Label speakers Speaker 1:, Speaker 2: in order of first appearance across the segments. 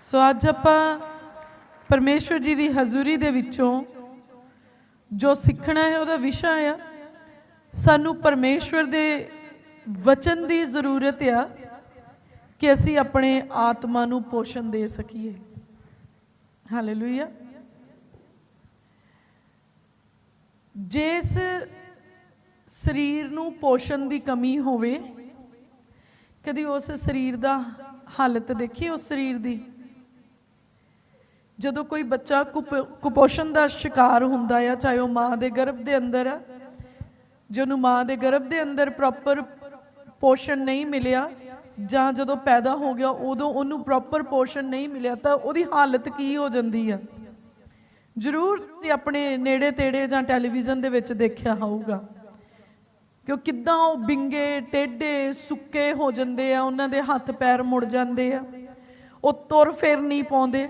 Speaker 1: ਸੋ ਅੱਜ ਆਪਾਂ ਪਰਮੇਸ਼ਵਰ ਜੀ ਦੀ ਹਜ਼ੂਰੀ ਦੇ ਵਿੱਚੋਂ ਜੋ ਸਿੱਖਣਾ ਹੈ, ਉਹਦਾ ਵਿਸ਼ਾ ਆ। ਸਾਨੂੰ ਪਰਮੇਸ਼ਵਰ ਦੇ ਵਚਨ ਦੀ ਜ਼ਰੂਰਤ ਆ ਕਿ ਅਸੀਂ ਆਪਣੇ ਆਤਮਾ ਨੂੰ ਪੋਸ਼ਣ ਦੇ ਸਕੀਏ। ਹਾਲੇਲੂਇਆ ਜਿਸ ਸਰੀਰ ਨੂੰ ਪੋਸ਼ਣ ਦੀ ਕਮੀ ਹੋਵੇ, ਕਦੀ ਉਸ ਸਰੀਰ ਦਾ ਹਾਲਤ ਦੇਖੀ, ਉਸ ਸਰੀਰ ਦੀ? ਜਦੋਂ ਕੋਈ ਬੱਚਾ ਕੁਪ- ਕੁਪੋਸ਼ਣ ਦਾ ਸ਼ਿਕਾਰ ਹੁੰਦਾ ਆ, ਚਾਹੇ ਉਹ ਮਾਂ ਦੇ ਗਰਭ ਦੇ ਅੰਦਰ ਆ, ਜੇ ਉਹਨੂੰ ਮਾਂ ਦੇ ਗਰਭ ਦੇ ਅੰਦਰ ਪ੍ਰੋਪਰ ਪੋਸ਼ਣ ਨਹੀਂ ਮਿਲਿਆ, ਜਾਂ ਜਦੋਂ ਪੈਦਾ ਹੋ ਗਿਆ, ਉਦੋਂ ਉਹਨੂੰ ਪ੍ਰੋਪਰ ਪੋਸ਼ਣ ਨਹੀਂ ਮਿਲਿਆ, ਤਾਂ ਉਹਦੀ ਹਾਲਤ ਕੀ ਹੋ ਜਾਂਦੀ ਆ? ਜ਼ਰੂਰ ਤੁਸੀਂ ਆਪਣੇ ਨੇੜੇ ਤੇੜੇ ਜਾਂ ਟੈਲੀਵਿਜ਼ਨ ਦੇ ਵਿੱਚ ਦੇਖਿਆ ਹੋਊਗਾ। ਕਿ ਉਹ ਕਿੱਦਾਂ ਉਹ ਬਿੰਗੇ ਟੇਡੇ ਸੁੱਕੇ ਹੋ ਜਾਂਦੇ ਆ, ਉਹਨਾਂ ਦੇ ਹੱਥ ਪੈਰ ਮੁੜ ਜਾਂਦੇ ਆ, ਉਹ ਤੁਰ ਫਿਰ ਨਹੀਂ ਪਾਉਂਦੇ।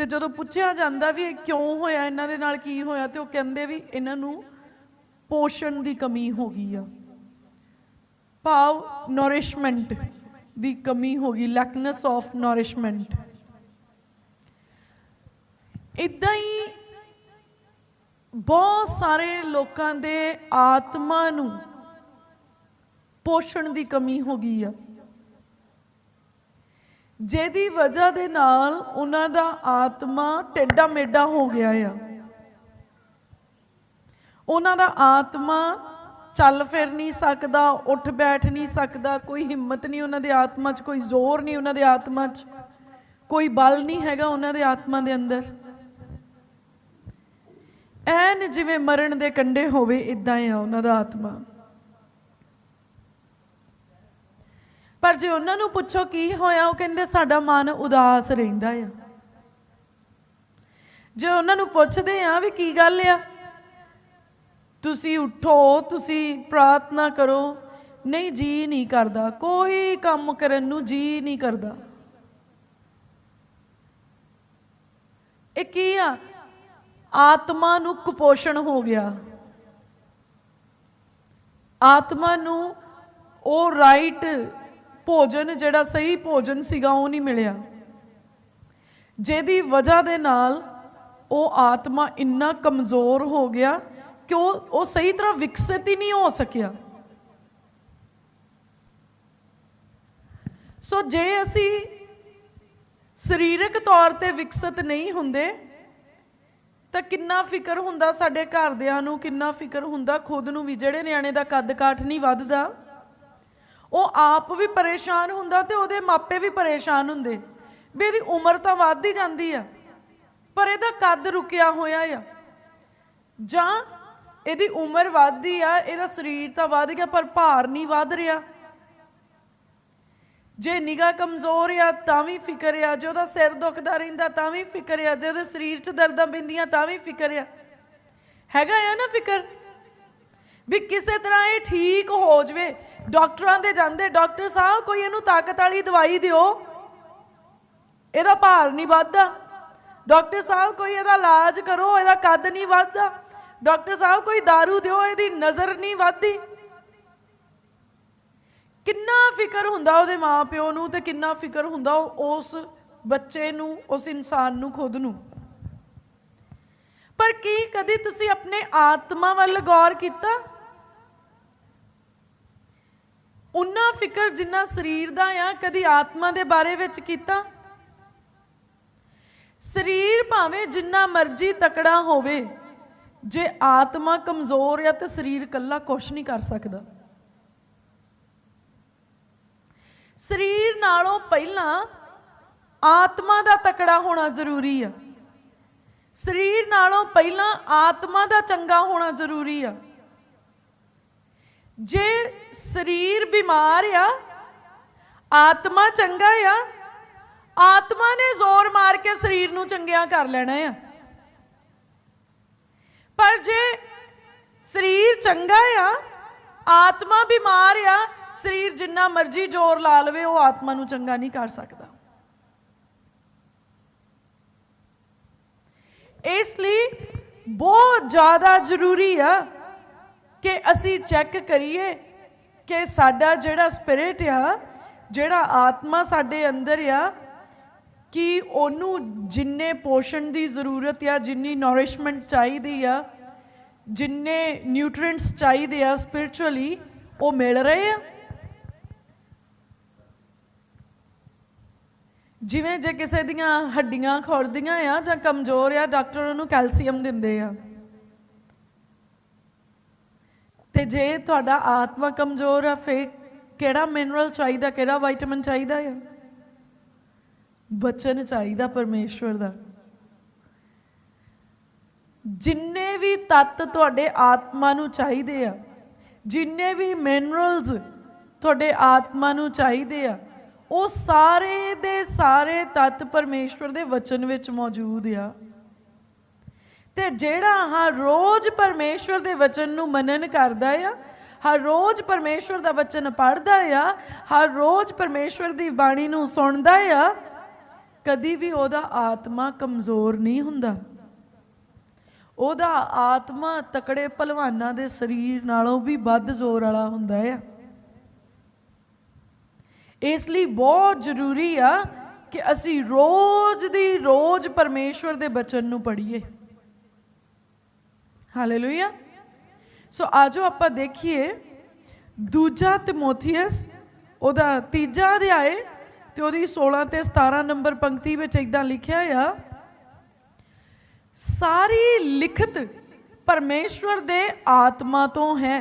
Speaker 1: ਤੇ ਜਦੋਂ ਪੁੱਛਿਆ ਜਾਂਦਾ ਵੀ ਇਹ ਕਿਉਂ ਹੋਇਆ, ਇਹਨਾਂ ਦੇ ਨਾਲ ਕੀ ਹੋਇਆ, ਤੇ ਉਹ ਕਹਿੰਦੇ ਵੀ ਇਹਨਾਂ ਨੂੰ ਪੋਸ਼ਣ ਦੀ ਕਮੀ ਹੋ ਗਈ ਆ। ਭਾਵ ਨੋਰਿਸ਼ਮੈਂਟ ਦੀ ਕਮੀ ਹੋ ਗਈ ਲੈਕਨੈਸ ਆਫ ਨੋਰਿਸ਼ਮੈਂਟ ਇਦਾਂ ਹੀ ਬਹੁਤ ਸਾਰੇ ਲੋਕਾਂ ਦੇ ਆਤਮਾ ਨੂੰ ਪੋਸ਼ਣ ਦੀ ਕਮੀ ਹੋ ਗਈ ਆ। ਜਿਹਦੀ ਵਜ੍ਹਾ ਦੇ ਨਾਲ ਉਹਨਾਂ ਦਾ ਆਤਮਾ ਟੇਡਾ ਮੇਡਾ ਹੋ ਗਿਆ ਆ। ਉਹਨਾਂ ਦਾ ਆਤਮਾ ਚੱਲ ਫਿਰ ਨਹੀਂ ਸਕਦਾ, ਉੱਠ ਬੈਠ ਨਹੀਂ ਸਕਦਾ, ਕੋਈ ਹਿੰਮਤ ਨਹੀਂ ਉਹਨਾਂ ਦੇ ਆਤਮਾ 'ਚ, ਕੋਈ ਜ਼ੋਰ ਨਹੀਂ ਉਹਨਾਂ ਦੇ ਆਤਮਾ 'ਚ, ਕੋਈ ਬਲ ਨਹੀਂ ਹੈਗਾ ਉਹਨਾਂ ਦੇ ਆਤਮਾ ਦੇ ਅੰਦਰ। ਐਨ ਜਿਵੇਂ ਮਰਨ ਦੇ ਕੰਢੇ ਹੋਵੇ ਇਦਾਂ ਆ ਉਹਨਾਂ ਦਾ ਆਤਮਾ। ਪਰ ਜੇ ਉਹਨਾਂ ਨੂੰ ਪੁੱਛੋ ਕੀ ਹੋਇਆ, ਉਹ ਕਹਿੰਦੇ ਸਾਡਾ ਮਨ ਉਦਾਸ ਰਹਿੰਦਾ ਆ। ਜੇ ਉਹਨਾਂ ਨੂੰ ਪੁੱਛਦੇ ਆ ਵੀ ਕੀ ਗੱਲ ਆ, ਤੁਸੀਂ ਉਠੋ, ਤੁਸੀਂ ਪ੍ਰਾਰਥਨਾ ਕਰੋ, ਨਹੀਂ ਜੀ ਨਹੀਂ ਕਰਦਾ, ਕੋਈ ਕੰਮ ਕਰਨ ਨੂੰ ਜੀ ਨਹੀਂ ਕਰਦਾ। ਇਹ ਕੀ ਆ? ਆਤਮਾ ਨੂੰ ਕੁਪੋਸ਼ਣ ਹੋ ਗਿਆ। ਆਤਮਾ ਨੂੰ ਉਹ ਰਾਈਟ ਭੋਜਨ ਜਿਹੜਾ ਸਹੀ ਭੋਜਨ ਸੀਗਾ ਉਹ ਨਹੀਂ ਮਿਲਿਆ। ਜਿਹਦੀ ਵਜ੍ਹਾ ਦੇ ਨਾਲ ਉਹ ਆਤਮਾ ਇੰਨਾ ਕਮਜ਼ੋਰ ਹੋ ਗਿਆ ਕਿ ਉਹ ਉਹ ਸਹੀ ਤਰ੍ਹਾਂ ਵਿਕਸਿਤ ਹੀ ਨਹੀਂ ਹੋ ਸਕਿਆ। ਸੋ ਜੇ ਅਸੀਂ ਸਰੀਰਕ ਤੌਰ ਤੇ ਵਿਕਸਿਤ ਨਹੀਂ ਹੁੰਦੇ, ਤਾਂ ਕਿੰਨਾ ਫਿਕਰ ਹੁੰਦਾ ਸਾਡੇ ਘਰਦਿਆਂ ਨੂੰ, ਕਿੰਨਾ ਫਿਕਰ ਹੁੰਦਾ ਖੁਦ ਨੂੰ ਵੀ, ਜਿਹੜੇ ਨਿਆਣੇ ਦਾ ਕੱਦ ਕਾਠ ਨਹੀਂ ਵੱਧਦਾ। ਉਹ ਆਪ ਵੀ ਪਰੇਸ਼ਾਨ ਹੁੰਦਾ ਤੇ ਉਹਦੇ ਮਾਪੇ ਵੀ ਪਰੇਸ਼ਾਨ ਹੁੰਦੇ। ਵੀ ਇਹਦੀ ਉਮਰ ਤਾਂ ਵੱਧਦੀ ਜਾਂਦੀ ਆ, ਪਰ ਇਹਦਾ ਕੱਦ ਰੁਕਿਆ ਹੋਇਆ ਆ। ਜਾਂ ਇਹਦੀ ਉਮਰ ਵੱਧਦੀ ਆ, ਇਹਦਾ ਸਰੀਰ ਤਾਂ ਵੱਧ ਗਿਆ, ਪਰ ਭਾਰ ਨਹੀਂ ਵੱਧ ਰਿਹਾ। ਜੇ ਨਿਗਾ ਕਮਜ਼ੋਰ ਆ, ਤਾਂ ਵੀ ਫਿਕਰ ਆ। ਜੇ ਉਹਦਾ ਸਿਰ ਦੁਖਦਾ ਰਹਿੰਦਾ, ਤਾਂ ਵੀ ਫਿਕਰ ਆ। ਜੇ ਉਹਦੇ ਸਰੀਰ 'ਚ ਦਰਦਾਂ ਪੈਂਦੀਆਂ, ਤਾਂ ਵੀ ਫਿਕਰ ਆ। ਹੈਗਾ ਆ ਨਾ ਫਿਕਰ? ਵੀ ਕਿਸੇ ਤਰ੍ਹਾਂ ਇਹ ਠੀਕ ਹੋ ਜਵੇ। ਡਾਕਟਰਾਂ ਦੇ ਜਾਂਦੇ, ਡਾਕਟਰ ਸਾਹਿਬ, ਕੋਈ ਇਹਨੂੰ ਤਾਕਤ ਵਾਲੀ ਦਵਾਈ ਦਿਓ। ਇਹਦਾ ਭਾਰ ਨਹੀਂ ਵੱਧਦਾ। ਡਾਕਟਰ ਸਾਹਿਬ, ਕੋਈ ਇਹਦਾ ਇਲਾਜ ਕਰੋ, ਇਹਦਾ ਕੱਦ ਨਹੀਂ ਵੱਧਦਾ। ਡਾਕਟਰ ਸਾਹਿਬ, ਕੋਈ दारू ਦਿਓ, ਇਹਦੀ ਨਜ਼ਰ ਨਹੀਂ ਵੱਧਦੀ। ਕਿੰਨਾ ਫਿਕਰ ਹੁੰਦਾ ਉਹਦੇ ਮਾਪਿਓ ਨੂੰ ਤੇ ਕਿੰਨਾ ਫਿਕਰ ਹੁੰਦਾ ਉਹ- ਉਸ ਬੱਚੇ ਨੂੰ, ਉਸ ਇਨਸਾਨ ਨੂੰ, ਖੁਦ ਨੂੰ। ਪਰ ਕੀ ਕਦੀ ਤੁਸੀਂ ਆਪਣੇ ਆਤਮਾ ਵੱਲ ਗੌਰ ਕੀਤਾ? ਉਨਾ ਫਿਕਰ ਜਿੰਨਾ ਸਰੀਰ ਦਾ ਆ, ਕਦੀ ਆਤਮਾ ਦੇ ਬਾਰੇ ਵਿੱਚ ਕੀਤਾ? ਸਰੀਰ ਭਾਵੇਂ ਜਿੰਨਾ ਮਰਜ਼ੀ ਤਕੜਾ ਹੋਵੇ, ਜੇ ਆਤਮਾ ਕਮਜ਼ੋਰ ਆ ਤੇ ਸਰੀਰ ਇਕੱਲਾ ਕੁਝ ਨਹੀਂ ਕਰ ਸਕਦਾ। ਸਰੀਰ ਨਾਲੋਂ ਪਹਿਲਾਂ ਆਤਮਾ ਦਾ ਤਕੜਾ ਹੋਣਾ ਜ਼ਰੂਰੀ ਆ। ਸਰੀਰ ਨਾਲੋਂ ਪਹਿਲਾਂ ਆਤਮਾ ਦਾ ਚੰਗਾ ਹੋਣਾ ਜ਼ਰੂਰੀ ਆ। ਜੇ ਸਰੀਰ ਬਿਮਾਰ ਆ, ਆਤਮਾ ਚੰਗਾ ਆ, ਆਤਮਾ ਨੇ ਜ਼ੋਰ ਮਾਰ ਕੇ ਸਰੀਰ ਨੂੰ ਚੰਗਿਆ ਕਰ ਲੈਣਾ ਆ। ਪਰ ਜੇ ਸਰੀਰ ਚੰਗਾ ਆ, ਆਤਮਾ ਬਿਮਾਰ ਆ, ਸਰੀਰ ਜਿੰਨਾ ਮਰਜ਼ੀ ਜ਼ੋਰ ਲਾ ਲਵੇ, ਉਹ ਆਤਮਾ ਨੂੰ ਚੰਗਾ ਨਹੀਂ ਕਰ ਸਕਦਾ। ਇਸ ਲਈ ਬਹੁਤ ਜ਼ਿਆਦਾ ਜ਼ਰੂਰੀ ਆ ਕਿ ਅਸੀਂ ਚੈੱਕ ਕਰੀਏ ਕਿ ਸਾਡਾ ਜਿਹੜਾ ਸਪਿਰਿਟ ਆ, ਜਿਹੜਾ ਆਤਮਾ ਸਾਡੇ ਅੰਦਰ ਆ, ਕਿ ਉਹਨੂੰ ਜਿੰਨੇ ਪੋਸ਼ਣ ਦੀ ਜ਼ਰੂਰਤ ਆ, ਜਿੰਨੀ ਨੋਰਿਸ਼ਮੈਂਟ ਚਾਹੀਦੀ ਆ, ਜਿੰਨੇ ਨਿਊਟ੍ਰੀਐਂਟਸ ਚਾਹੀਦੇ ਆ ਸਪਿਰਚੁਅਲੀ ਉਹ ਮਿਲ ਰਹੇ ਆ? ਜਿਵੇਂ ਜੇ ਕਿਸੇ ਦੀਆਂ ਹੱਡੀਆਂ ਖੁਰਦੀਆਂ ਆ ਜਾਂ ਕਮਜ਼ੋਰ ਆ, ਡਾਕਟਰ ਉਹਨੂੰ ਕੈਲਸ਼ੀਅਮ ਦਿੰਦੇ ਆ। ਤੇ ਜੇ ਤੁਹਾਡਾ ਆਤਮਾ ਕਮਜ਼ੋਰ ਆ ਫੇ ਕਿਹੜਾ ਮਿਨਰਲ ਚਾਹੀਦਾ, ਕਿਹੜਾ ਵਿਟਾਮਿਨ ਚਾਹੀਦਾ ਆ? ਬਚਨ ਚਾਹੀਦਾ ਪਰਮੇਸ਼ਵਰ ਦਾ। ਜਿੰਨੇ ਵੀ ਤੱਤ ਤੁਹਾਡੇ ਆਤਮਾ ਨੂੰ ਚਾਹੀਦੇ ਆ, ਜਿੰਨੇ ਵੀ ਮਿਨਰਲਸ ਤੁਹਾਡੇ ਆਤਮਾ ਨੂੰ ਚਾਹੀਦੇ ਆ, ਉਹ ਸਾਰੇ ਦੇ ਸਾਰੇ ਤੱਤ ਪਰਮੇਸ਼ਵਰ ਦੇ ਵਚਨ ਵਿੱਚ ਮੌਜੂਦ ਆ। ਤੇ ਜਿਹੜਾ ਹਰ ਰੋਜ਼ ਪਰਮੇਸ਼ਵਰ ਦੇ ਵਚਨ ਨੂੰ ਮਨਨ ਕਰਦਾ ਆ ਹਰ ਰੋਜ਼ ਪਰਮੇਸ਼ਵਰ ਦਾ ਵਚਨ ਪੜ੍ਹਦਾ ਆ ਹਰ ਰੋਜ਼ ਪਰਮੇਸ਼ਵਰ ਦੀ ਬਾਣੀ ਨੂੰ ਸੁਣਦਾ ਆ, ਕਦੀ ਵੀ ਉਹਦਾ ਆਤਮਾ ਕਮਜ਼ੋਰ ਨਹੀਂ ਹੁੰਦਾ। ਉਹਦਾ ਆਤਮਾ ਤਕੜੇ ਪਹਿਲਵਾਨਾਂ ਦੇ ਸਰੀਰ ਨਾਲੋਂ ਵੀ ਵੱਧ ਜ਼ੋਰ ਵਾਲਾ ਹੁੰਦਾ ਆ। ਇਸ ਲਈ ਬਹੁਤ ਜ਼ਰੂਰੀ ਆ ਕਿ ਅਸੀਂ ਰੋਜ਼ ਦੀ ਰੋਜ਼ ਪਰਮੇਸ਼ਵਰ ਦੇ ਬਚਨ ਨੂੰ ਪੜ੍ਹੀਏ। ਹਾਲੇਲੂਇਆ ਸੋ ਆਜੋ ਆਪਾਂ ਦੇਖੀਏ ਦੂਜਾ ਤਿਮੋਥੀਅਸ ਉਹਦਾ ਤੀਜਾ ਅਧਿਆਏ ਤੇ ਉਹਦੀ 16 ਤੇ 17 ਨੰਬਰ ਪੰਕਤੀ ਵਿੱਚ ਇਦਾਂ ਲਿਖਿਆ ਆ ਸਾਰੀ ਲਿਖਤ ਪਰਮੇਸ਼ਵਰ ਦੇ ਆਤਮਾ ਤੋਂ ਹੈ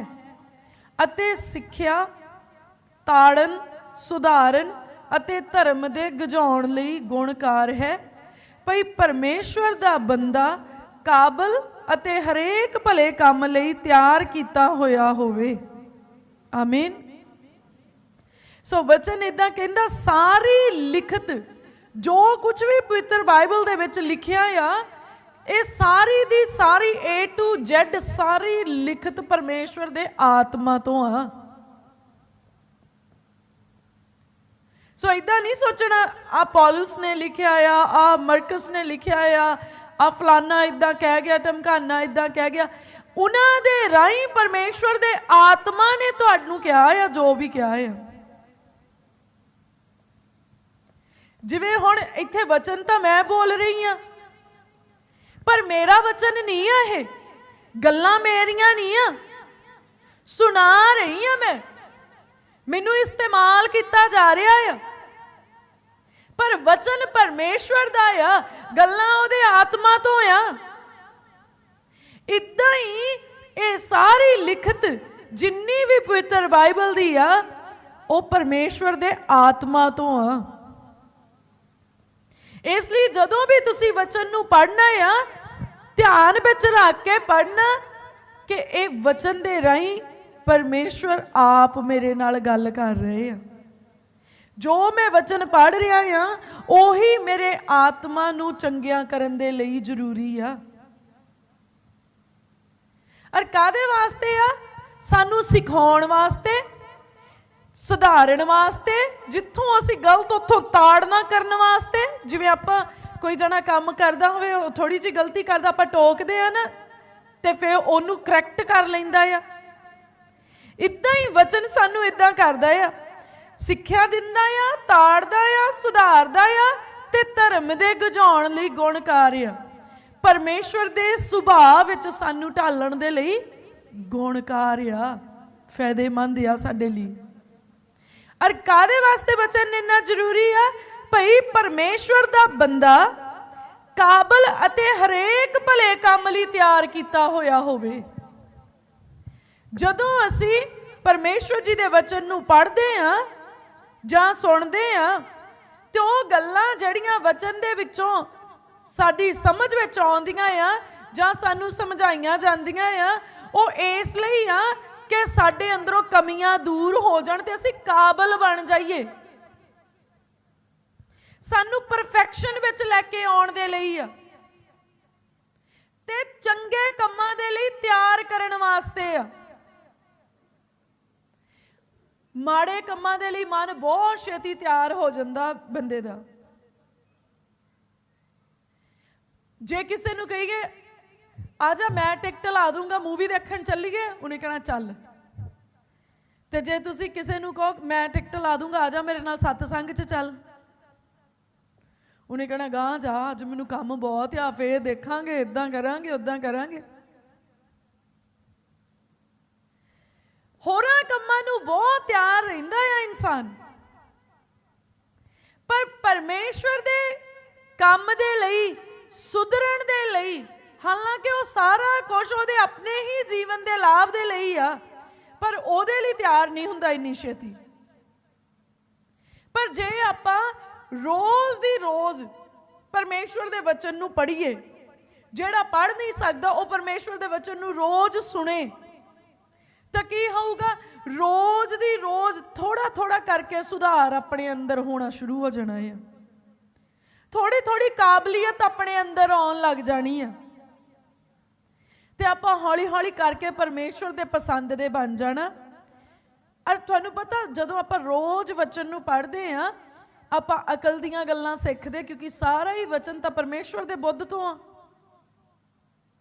Speaker 1: ਅਤੇ ਸਿੱਖਿਆ ਤਾੜਨ ਸੁਧਾਰਨ ਅਤੇ ਧਰਮ ਦੇ ਗਜਾਉਣ ਲਈ ਗੁਣਕਾਰ ਹੈ ਭਈ ਪਰਮੇਸ਼ਵਰ ਦਾ ਬੰਦਾ ਕਾਬਲ ਅਤੇ ਹਰੇਕ ਭਲੇ ਕੰਮ ਲਈ ਤਿਆਰ ਕੀਤਾ ਹੋਇਆ ਹੋਵੇ। ਆਮੀਨ ਸੋ ਵਚਨ ਇਦਾਂ ਕਹਿੰਦਾ, ਸਾਰੀ ਲਿਖਤ, ਜੋ ਕੁਝ ਵੀ ਪਵਿੱਤਰ ਬਾਈਬਲ ਦੇ ਵਿੱਚ ਲਿਖਿਆ ਆ, ਇਹ ਸਾਰੀ ਦੀ ਸਾਰੀ A to Z ਸਾਰੀ ਲਿਖਤ ਪਰਮੇਸ਼ਵਰ ਦੇ ਆਤਮਾ ਤੋਂ ਆ। ਸੋ ਇਦਾਂ ਨਹੀਂ ਸੋਚਣਾ ਆ ਪੌਲਸ ਨੇ ਲਿਖਿਆ ਆ ਆ ਮਰਕਸ ਨੇ ਲਿਖਿਆ ਆ ਆ ਫਲਾਨਾ ਇਦਾਂ ਕਹਿ ਗਿਆ ਟਮਕਾਨਾ ਇਦਾਂ ਕਹਿ ਗਿਆ। ਉਹਨਾਂ ਦੇ ਰਾਹੀਂ ਪਰਮੇਸ਼ਵਰ ਦੇ ਆਤਮਾ ਨੇ ਤੁਹਾਨੂੰ ਕਿਹਾ ਆ, ਜੋ ਵੀ ਕਿਹਾ ਆ। ਜਿਵੇਂ ਹੁਣ ਇੱਥੇ ਵਚਨ ਤਾਂ ਮੈਂ ਬੋਲ ਰਹੀ ਆ, ਪਰ ਮੇਰਾ ਵਚਨ ਨਹੀਂ ਆ ਇਹ। ਗੱਲਾਂ ਮੇਰੀਆਂ ਨਹੀਂ ਆ। ਸੁਣਾ ਰਹੀ ਆ ਮੈਂ। ਮੈਨੂੰ ਇਸਤੇਮਾਲ ਕੀਤਾ ਜਾ ਰਿਹਾ ਆ। ਪਰ ਵਚਨ ਪਰਮੇਸ਼ਵਰ ਦਾ ਆ, ਗੱਲਾਂ ਉਹਦੇ ਆਤਮਾ ਤੋਂ ਆ। ਇਦਾਂ ਹੀ ਇਹ ਸਾਰੀ ਲਿਖਤ ਜਿੰਨੀ ਵੀ ਪਵਿੱਤਰ ਬਾਈਬਲ ਦੀ ਆ, ਉਹ ਪਰਮੇਸ਼ਵਰ ਦੇ ਆਤਮਾ ਤੋਂ ਆ। ਇਸ ਲਈ ਜਦੋਂ ਵੀ ਤੁਸੀਂ ਵਚਨ ਨੂੰ ਪੜ੍ਹਨਾ ਆ, ਧਿਆਨ ਵਿੱਚ ਰੱਖ ਕੇ ਪੜ੍ਹਨਾ ਕਿ ਇਹ ਵਚਨ ਦੇ ਰਾਹੀਂ ਪਰਮੇਸ਼ਵਰ ਆਪ ਮੇਰੇ ਨਾਲ ਗੱਲ ਕਰ ਰਹੇ ਆ। ਜੋ ਮੈਂ ਵਚਨ ਪੜ੍ਹ ਰਿਹਾ ਆ ਉਹੀ ਮੇਰੇ ਆਤਮਾ ਨੂੰ ਚੰਗਿਆਂ ਕਰਨ ਦੇ ਲਈ ਜ਼ਰੂਰੀ ਆ। ਅਰ ਕਾਦੇ ਵਾਸਤੇ ਆ? ਸਾਨੂੰ ਸਿਖਾਉਣ ਵਾਸਤੇ, ਸੁਧਾਰਨ ਵਾਸਤੇ, ਜਿੱਥੋਂ ਅਸੀਂ ਗਲਤ ਉੱਥੋਂ ਤਾੜਨਾ ਕਰਨ ਵਾਸਤੇ। ਜਿਵੇਂ ਆਪਾਂ ਕੋਈ ਜਣਾ ਕੰਮ ਕਰਦਾ ਹੋਵੇ, ਉਹ ਥੋੜੀ ਜਿਹੀ ਗਲਤੀ ਕਰਦਾ, ਆਪਾਂ ਟੋਕਦੇ ਆ ਨਾ, ਤੇ ਫਿਰ ਉਹਨੂੰ ਕਰੈਕਟ ਕਰ ਲੈਂਦਾ ਆ। ਇਦਾਂ ਹੀ ਵਚਨ ਸਾਨੂੰ ਇਦਾਂ ਕਰਦਾ ਆ। ਸਿੱਖਿਆ ਦਿੰਦਾ ਆ, ਤਾੜਦਾ ਆ, ਸੁਧਾਰਦਾ ਆ ਤੇ ਧਰਮ ਦੇ ਗਜਾਉਣ ਲਈ ਗੁਣਕਾਰ ਆ। ਪਰਮੇਸ਼ਵਰ ਦੇ ਸੁਭਾਅ ਵਿੱਚ ਸਾਨੂੰ ਢਾਲਣ ਦੇ ਲਈ ਗੁਣਕਾਰ ਆ, ਫਾਇਦੇਮੰਦ ਆ ਸਾਡੇ ਲਈ। ਅਰ ਕਾਦੇ ਵਾਸਤੇ ਵਚਨ ਇੰਨਾ ਜ਼ਰੂਰੀ ਆ? ਭਈ ਪਰਮੇਸ਼ਵਰ ਦਾ ਬੰਦਾ ਕਾਬਲ ਅਤੇ ਹਰੇਕ ਭਲੇ ਕੰਮ ਲਈ ਤਿਆਰ ਕੀਤਾ ਹੋਇਆ ਹੋਵੇ। ਜਦੋਂ ਅਸੀਂ ਪਰਮੇਸ਼ਵਰ ਜੀ ਦੇ ਵਚਨ ਨੂੰ ਪੜ੍ਹਦੇ ਆ ਜਾਂ ਸੁਣਦੇ ਆ, ਤੇ ਉਹ ਗੱਲਾਂ ਜਿਹੜੀਆਂ ਵਚਨ ਦੇ ਵਿੱਚੋਂ ਸਾਡੀ ਸਮਝ ਵਿੱਚ ਆਉਂਦੀਆਂ ਆ, ਜਾਂ ਸਾਨੂੰ ਸਮਝਾਈਆਂ ਜਾਂਦੀਆਂ ਆ, ਉਹ ਇਸ ਲਈ ਆ ਕਿ ਸਾਡੇ ਅੰਦਰੋਂ ਕਮੀਆਂ ਦੂਰ ਹੋ ਜਾਣ ਤੇ ਅਸੀਂ ਕਾਬਲ ਬਣ ਜਾਈਏ। ਸਾਨੂੰ ਪਰਫੈਕਸ਼ਨ ਵਿੱਚ ਲੈ ਕੇ ਆਉਣ ਦੇ ਲਈ ਆ। ਤੇ ਚੰਗੇ ਕੰਮਾਂ ਦੇ ਲਈ ਤਿਆਰ ਕਰਨ ਵਾਸਤੇ ਆ। ਮਾੜੇ ਕੰਮਾਂ ਦੇ ਲਈ ਮਨ ਬਹੁਤ ਛੇਤੀ ਤਿਆਰ ਹੋ ਜਾਂਦਾ ਬੰਦੇ ਦਾ। ਜੇ ਕਿਸੇ ਨੂੰ ਕਹੀਏ, ਆ ਜਾ, ਮੈਂ ਟਿਕਟ ਲਾ ਦੂੰਗਾ, ਮੂਵੀ ਦੇਖਣ ਚੱਲੀਏ, ਉਹਨੇ ਕਹਿਣਾ, ਚੱਲ। ਤੇ ਜੇ ਤੁਸੀਂ ਕਿਸੇ ਨੂੰ ਕਹੋ, ਮੈਂ ਟਿਕਟ ਲਾ ਦੂੰਗਾ, ਆ ਜਾ ਮੇਰੇ ਨਾਲ ਸਤਸੰਗ 'ਚ ਚੱਲ। ਉਹਨੇ ਕਹਿਣਾ, ਗਾਂ ਜਾ, ਅੱਜ ਮੈਨੂੰ ਕੰਮ ਬਹੁਤ ਆ, ਫੇਰ ਦੇਖਾਂਗੇ ਇਦਾਂ ਕਰਾਂਗੇ ਉਦਾਂ ਕਰਾਂਗੇ। ਹੋਰਾਂ ਕੰਮਾਂ ਨੂੰ ਬਹੁਤ ਤਿਆਰ ਰਹਿੰਦਾ ਆ ਇਨਸਾਨ। ਪਰ ਪਰਮੇਸ਼ਵਰ ਦੇ ਕੰਮ ਦੇ ਲਈ, ਸੁਧਰਨ ਦੇ ਲਈ, ਹਾਲਾਂਕਿ ਉਹ ਸਾਰਾ ਕੁਝ ਉਹਦੇ ਆਪਣੇ ਹੀ ਜੀਵਨ ਦੇ ਲਾਭ ਦੇ ਲਈ ਆ, ਪਰ ਉਹਦੇ ਲਈ ਤਿਆਰ ਨਹੀਂ ਹੁੰਦਾ ਇੰਨੀ ਛੇਤੀ। ਪਰ ਜੇ ਆਪਾਂ ਰੋਜ਼ ਦੀ ਰੋਜ਼ ਪਰਮੇਸ਼ਵਰ ਦੇ ਵਚਨ ਨੂੰ ਪੜ੍ਹੀਏ, ਜਿਹੜਾ ਪੜ੍ਹ ਨਹੀਂ ਸਕਦਾ, ਉਹ ਪਰਮੇਸ਼ਵਰ ਦੇ ਵਚਨ ਨੂੰ ਰੋਜ਼ ਸੁਣੇ ਤਾਂ ਕੀ ਹੋਊਗਾ? ਰੋਜ਼ ਦੀ ਰੋਜ਼ ਥੋੜਾ ਥੋੜਾ ਕਰਕੇ ਸੁਧਾਰ ਆਪਣੇ ਅੰਦਰ ਹੋਣਾ ਸ਼ੁਰੂ ਹੋ ਜਾਣਾ ਹੈ ਥੋੜੀ ਥੋੜੀ ਕਾਬਲੀਅਤ ਆਪਣੇ ਅੰਦਰ ਆਉਣ ਲੱਗ ਜਾਣੀ ਆ। ਤੇ ਆਪਾਂ ਹੌਲੀ ਹੌਲੀ ਕਰਕੇ ਪਰਮੇਸ਼ਵਰ ਦੇ ਪਸੰਦ ਦੇ ਬਣ ਜਾਣਾ। ਅਰ ਤੁਹਾਨੂੰ ਪਤਾ, ਜਦੋਂ ਆਪਾਂ ਰੋਜ਼ ਵਚਨ ਨੂੰ ਪੜ੍ਹਦੇ ਆ, ਆਪਾਂ ਅਕਲ ਦੀਆਂ ਗੱਲਾਂ ਸਿੱਖਦੇ, ਕਿਉਂਕਿ ਸਾਰਾ ਹੀ ਵਚਨ ਤਾਂ ਪਰਮੇਸ਼ਵਰ ਦੇ ਬੁੱਧ ਤੋਂ ਆ।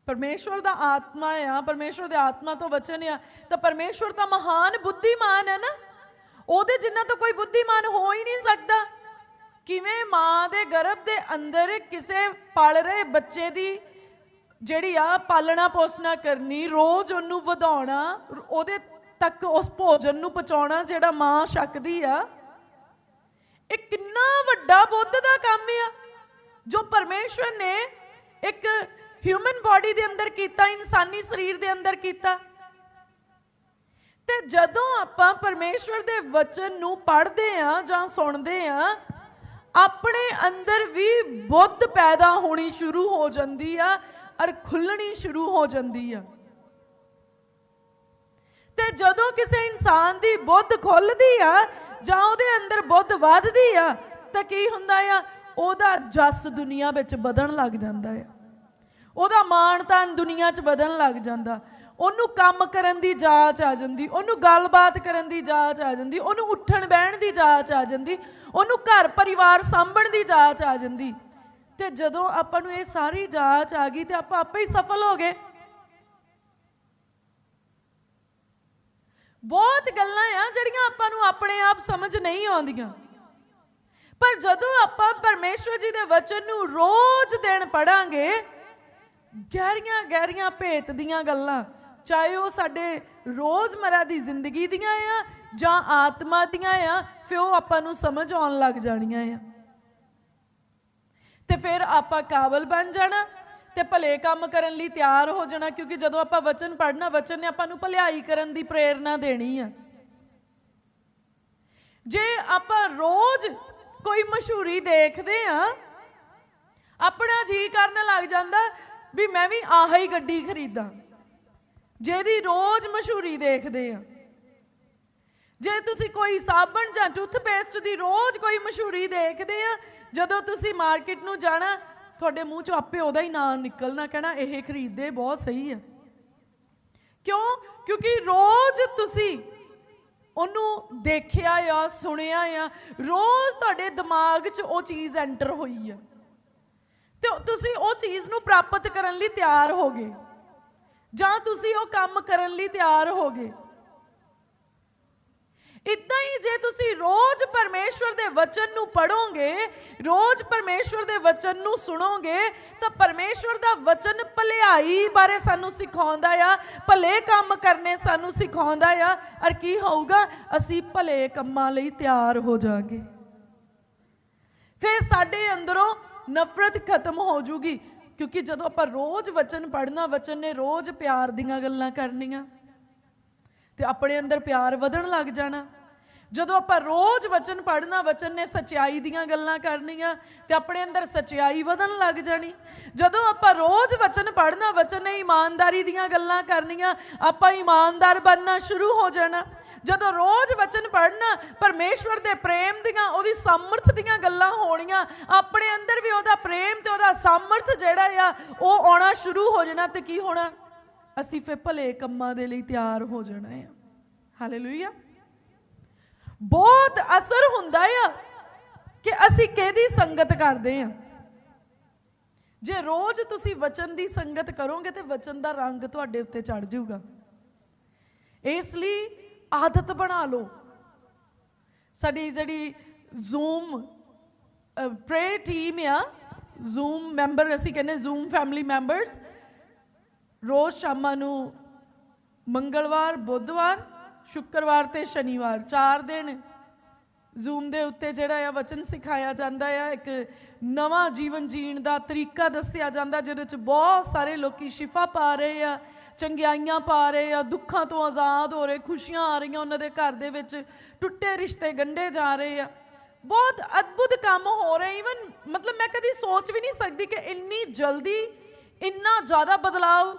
Speaker 1: ਪਰਮੇਸ਼ਵਰ ਦਾ ਆਤਮਾ ਆ, ਪਰਮੇਸ਼ਵਰ ਦੇ ਆਤਮਾ ਤੋਂ ਵਚਨ ਆ। ਤਾਂ ਪਰਮੇਸ਼ਵਰ ਤਾਂ ਮਹਾਨ ਬੁੱਧੀਮਾਨ ਹੈ ਨਾ। ਉਹਦੇ ਜਿੰਨਾ ਤਾਂ ਕੋਈ ਬੁੱਧੀਮਾਨ ਹੋ ਹੀ ਨਹੀਂ ਸਕਦਾ। ਕਿਵੇਂ ਮਾਂ ਦੇ ਗਰਭ ਦੇ ਅੰਦਰ ਕਿਸੇ ਪਲ ਰਹੇ ਬੱਚੇ ਦੀ ਜਿਹੜੀ ਆ ਪਾਲਣਾ ਪੋਸਣਾ ਕਰਨੀ, ਰੋਜ਼ ਉਹਨੂੰ ਵਧਾਉਣਾ, ਉਹਦੇ ਤੱਕ ਉਸ ਭੋਜਨ ਨੂੰ ਪਹੁੰਚਾਉਣਾ ਜਿਹੜਾ ਮਾਂ ਛਕਦੀ ਆ, ਇਹ ਕਿੰਨਾ ਵੱਡਾ ਬੁੱਧ ਦਾ ਕੰਮ ਆ। ਜੋ ਪਰਮੇਸ਼ਵਰ ਨੇ ਇੱਕ ਹਿਊਮਨ ਬਾਡੀ ਦੇ ਅੰਦਰ ਕੀਤਾ, ਇਨਸਾਨੀ ਸਰੀਰ ਦੇ ਅੰਦਰ ਕੀਤਾ। ਤੇ ਜਦੋਂ ਆਪਾਂ ਪਰਮੇਸ਼ਵਰ ਦੇ ਵਚਨ ਨੂੰ ਪੜ੍ਹਦੇ ਆ ਜਾਂ ਸੁਣਦੇ ਆ ਆਪਣੇ ਅੰਦਰ ਵੀ ਬੁੱਧ ਪੈਦਾ ਹੋਣੀ ਸ਼ੁਰੂ ਹੋ ਜਾਂਦੀ ਆ ਔਰ ਖੁੱਲਣੀ ਸ਼ੁਰੂ ਹੋ ਜਾਂਦੀ ਆ। ਤੇ ਜਦੋਂ ਕਿਸੇ ਇਨਸਾਨ ਦੀ ਬੁੱਧ ਖੁੱਲਦੀ ਆ ਜਾਂ ਉਹਦੇ ਅੰਦਰ ਬੁੱਧ ਵੱਧਦੀ ਆ, ਤਾਂ ਕੀ ਹੁੰਦਾ ਆ? ਉਹਦਾ ਜਸ ਦੁਨੀਆ ਵਿੱਚ ਵਧਣ ਲੱਗ ਜਾਂਦਾ ਆ। ਉਹਦਾ ਮਾਣ ਤਾਣ ਦੁਨੀਆ 'ਚ ਵਧਣ ਲੱਗ ਜਾਂਦਾ। ਉਹਨੂੰ ਕੰਮ ਕਰਨ ਦੀ ਜਾਚ ਆ ਜਾਂਦੀ, ਉਹਨੂੰ ਗੱਲਬਾਤ ਕਰਨ ਦੀ ਜਾਚ ਆ ਜਾਂਦੀ, ਉਹਨੂੰ ਉੱਠਣ ਬਹਿਣ ਦੀ ਜਾਚ ਆ ਜਾਂਦੀ, ਉਹਨੂੰ ਘਰ ਪਰਿਵਾਰ ਸੰਭਣ ਦੀ ਜਾਚ ਆ ਜਾਂਦੀ। ਤੇ ਜਦੋਂ ਆਪਾਂ ਨੂੰ ਇਹ ਸਾਰੀ ਜਾਚ ਆ ਗਈ ਤੇ ਆਪਾਂ ਆਪੇ ਹੀ ਸਫਲ ਹੋ ਗਏ। ਬਹੁਤ ਗੱਲਾਂ ਆ ਜਿਹੜੀਆਂ ਆਪਾਂ ਨੂੰ ਆਪਣੇ ਆਪ ਸਮਝ ਨਹੀਂ ਆਉਂਦੀਆਂ। ਪਰ ਜਦੋਂ ਆਪਾਂ ਪਰਮੇਸ਼ਵਰ ਜੀ ਦੇ ਵਚਨ ਨੂੰ ਰੋਜ਼ ਦਿਨ ਪੜਾਂਗੇ ਗਹਿਰੀਆਂ ਗਹਿਰੀਆਂ ਭੇਤ ਦੀਆਂ ਗੱਲਾਂ, ਚਾਹੇ ਉਹ ਸਾਡੇ ਰੋਜ਼ਮਰਾ ਦੀ ਜ਼ਿੰਦਗੀ ਦੀਆਂ ਆ ਜਾਂ ਆਤਮਾ ਦੀਆਂ ਆ, ਫਿਰ ਉਹ ਆਪਾਂ ਨੂੰ ਸਮਝ ਆਉਣ ਲੱਗ ਜਾਣੀਆਂ ਆ। ਤੇ ਫਿਰ ਆਪਾਂ ਕਾਬਲ ਬਣ ਜਾਣਾ ਤੇ ਭਲੇ ਕੰਮ ਕਰਨ ਲਈ ਤਿਆਰ ਹੋ ਜਾਣਾ, ਕਿਉਂਕਿ ਜਦੋਂ ਆਪਾਂ ਵਚਨ ਪੜ੍ਹਨਾ, ਵਚਨ ਨੇ ਆਪਾਂ ਨੂੰ ਭਲਾਈ ਕਰਨ ਦੀ ਪ੍ਰੇਰਣਾ ਦੇਣੀ ਆ। ਜੇ ਆਪਾਂ ਰੋਜ਼ ਕੋਈ ਮਸ਼ਹੂਰੀ ਦੇਖਦੇ ਆ, ਆਪਣਾ ਜੀ ਕਰਨ ਲੱਗ ਜਾਂਦਾ ਵੀ ਮੈਂ ਵੀ ਆਹੀ ਗੱਡੀ ਖਰੀਦਾਂ। ਜਿਹਦੀ ਰੋਜ਼ ਮਸ਼ਹੂਰੀ ਦੇਖਦੇ ਆ। ਜੇ ਤੁਸੀਂ ਕੋਈ ਸਾਬਣ ਜਾਂ ਟੂਥਪੇਸਟ ਦੀ ਰੋਜ਼ ਕੋਈ ਮਸ਼ਹੂਰੀ ਦੇਖਦੇ ਆ, ਜਦੋਂ ਤੁਸੀਂ ਮਾਰਕੀਟ ਨੂੰ ਜਾਣਾ, ਤੁਹਾਡੇ ਮੂੰਹ ਚੋਂ ਆਪੇ ਉਹਦਾ ਹੀ ਨਾਂ ਨਿਕਲਣਾ ਕਹਿਣਾ, ਇਹ ਖਰੀਦਦੇ ਬਹੁਤ ਸਹੀ ਆ। ਕਿਉਂ? ਕਿਉਂਕਿ ਰੋਜ਼ ਤੁਸੀਂ ਉਹਨੂੰ ਦੇਖਿਆ ਆ, ਸੁਣਿਆ ਆ, ਰੋਜ਼ ਤੁਹਾਡੇ ਦਿਮਾਗ 'ਚ ਉਹ ਚੀਜ਼ ਐਂਟਰ ਹੋਈ ਆ। ਤੇ ਤੁਸੀਂ ਉਹ ਚੀਜ਼ ਨੂੰ ਪ੍ਰਾਪਤ ਕਰਨ ਲਈ ਤਿਆਰ ਹੋਗੇ। ਜਾਂ ਤੁਸੀਂ ਉਹ ਕੰਮ ਕਰਨ ਲਈ ਤਿਆਰ ਹੋਗੇ। ਇਦਾਂ ਹੀ ਜੇ ਤੁਸੀਂ ਰੋਜ਼ ਪਰਮੇਸ਼ਵਰ ਦੇ ਵਚਨ ਨੂੰ ਪੜੋਗੇ ਰੋਜ਼ ਪਰਮੇਸ਼ਵਰ ਦੇ ਵਚਨ ਨੂੰ ਸੁਣੋਗੇ, ਤਾਂ ਪਰਮੇਸ਼ਵਰ ਦਾ ਵਚਨ ਭਲਾਈ ਬਾਰੇ ਸਾਨੂੰ ਸਿਖਾਉਂਦਾ ਆ, ਭਲੇ ਕੰਮ ਕਰਨੇ ਸਾਨੂੰ ਸਿਖਾਉਂਦਾ ਆ। ਔਰ ਕੀ ਹੋਊਗਾ? ਅਸੀਂ ਭਲੇ ਕੰਮਾਂ ਲਈ ਤਿਆਰ ਹੋ ਜਾਾਂਗੇ। ਫਿਰ ਸਾਡੇ ਅੰਦਰੋਂ ਨਫ਼ਰਤ ਖਤਮ ਹੋ ਜੂਗੀ, ਕਿਉਂਕਿ ਜਦੋਂ ਆਪਾਂ ਰੋਜ਼ ਵਚਨ ਪੜ੍ਹਨਾ, ਵਚਨ ਨੇ ਰੋਜ਼ ਪਿਆਰ ਦੀਆਂ ਗੱਲਾਂ ਕਰਨੀਆਂ, ਤੇ ਆਪਣੇ ਅੰਦਰ ਪਿਆਰ ਵਧਣ ਲੱਗ ਜਾਣਾ। ਜਦੋਂ ਆਪਾਂ ਰੋਜ਼ ਵਚਨ ਪੜ੍ਹਨਾ, ਵਚਨ ਨੇ ਸਚਾਈ ਦੀਆਂ ਗੱਲਾਂ ਕਰਨੀਆਂ, ਤੇ ਆਪਣੇ ਅੰਦਰ ਸਚਾਈ ਵਧਣ ਲੱਗ ਜਾਣੀ। ਜਦੋਂ ਆਪਾਂ ਰੋਜ਼ ਵਚਨ ਪੜ੍ਹਨਾ, ਵਚਨ ਨੇ ਇਮਾਨਦਾਰੀ ਦੀਆਂ ਗੱਲਾਂ ਕਰਨੀਆਂ, ਆਪਾਂ ਇਮਾਨਦਾਰ ਬਣਨਾ ਸ਼ੁਰੂ ਹੋ ਜਾਣਾ। ਜਦੋਂ ਰੋਜ਼ ਵਚਨ ਪੜ੍ਹਨਾ, ਪਰਮੇਸ਼ਵਰ ਦੇ ਪ੍ਰੇਮ ਦੀਆਂ, ਉਹਦੀ ਸਮਰਥ ਦੀਆਂ ਗੱਲਾਂ ਹੋਣੀਆਂ, ਆਪਣੇ ਅੰਦਰ ਵੀ ਉਹਦਾ ਪ੍ਰੇਮ ਤੇ ਉਹਦਾ ਸਮਰਥ ਜਿਹੜਾ ਆ, ਉਹ ਆਉਣਾ ਸ਼ੁਰੂ ਹੋ ਜਾਣਾ ਤੇ ਕੀ ਹੋਣਾ? ਅਸੀਂ ਫਿਰ ਭਲੇ ਕੰਮਾਂ ਦੇ ਲਈ ਤਿਆਰ ਹੋ ਜਾਣਾ ਆ। ਹਾਲੇਲੂਇਆ ਬਹੁਤ ਅਸਰ ਹੁੰਦਾ ਆ ਕਿ ਅਸੀਂ ਕਿਹਦੀ ਸੰਗਤ ਕਰਦੇ ਆ? ਜੇ ਰੋਜ਼ ਤੁਸੀਂ ਵਚਨ ਦੀ ਸੰਗਤ ਕਰੋਗੇ ਤੇ ਵਚਨ ਦਾ ਰੰਗ ਤੁਹਾਡੇ ਉੱਤੇ ਚੜ ਜਾਊਗਾ। ਇਸ ਲਈ ਆਦਤ ਬਣਾ ਲਓ। ਸਾਡੀ ਜਿਹੜੀ ਜ਼ੂਮ ਪ੍ਰੇ ਟੀਮ ਆ ਜ਼ੂਮ ਮੈਂਬਰ ਅਸੀਂ ਕਹਿੰਦੇ ਜ਼ੂਮ ਫੈਮਿਲੀ ਮੈਂਬਰਸ ਰੋਜ਼ ਸ਼ਾਮਾਂ ਨੂੰ ਮੰਗਲਵਾਰ, ਬੁੱਧਵਾਰ, ਸ਼ੁੱਕਰਵਾਰ ਤੇ ਸ਼ਨੀਵਾਰ, ਚਾਰ ਦਿਨ ਜ਼ੂਮ ਦੇ ਉੱਤੇ ਜਿਹੜਾ ਆ ਵਚਨ ਸਿਖਾਇਆ ਜਾਂਦਾ ਆ। ਇੱਕ ਨਵਾਂ ਜੀਵਨ ਜੀਣ ਦਾ ਤਰੀਕਾ ਦੱਸਿਆ ਜਾਂਦਾ, ਜਿਹਦੇ ਵਿੱਚ ਬਹੁਤ ਸਾਰੇ ਲੋਕੀ ਸ਼ਿਫਾ ਪਾ ਰਹੇ ਆ। ਚੰਗਿਆਈਆਂ ਪਾ ਰਹੇ ਆ, ਦੁੱਖਾਂ ਤੋਂ ਆਜ਼ਾਦ ਹੋ ਰਹੇ, ਖੁਸ਼ੀਆਂ ਆ ਰਹੀਆਂ ਉਹਨਾਂ ਦੇ ਘਰ ਦੇ ਵਿੱਚ, ਟੁੱਟੇ ਰਿਸ਼ਤੇ ਗੰਢੇ ਜਾ ਰਹੇ ਆ। ਬਹੁਤ ਅਦਭੁਤ ਕੰਮ ਹੋ ਰਹੇ ਇਵਨ ਮਤਲਬ ਮੈਂ ਕਦੀ ਸੋਚ ਵੀ ਨਹੀਂ ਸਕਦੀ ਕਿ ਇੰਨੀ ਜਲਦੀ ਇੰਨਾ ਜ਼ਿਆਦਾ ਬਦਲਾਅ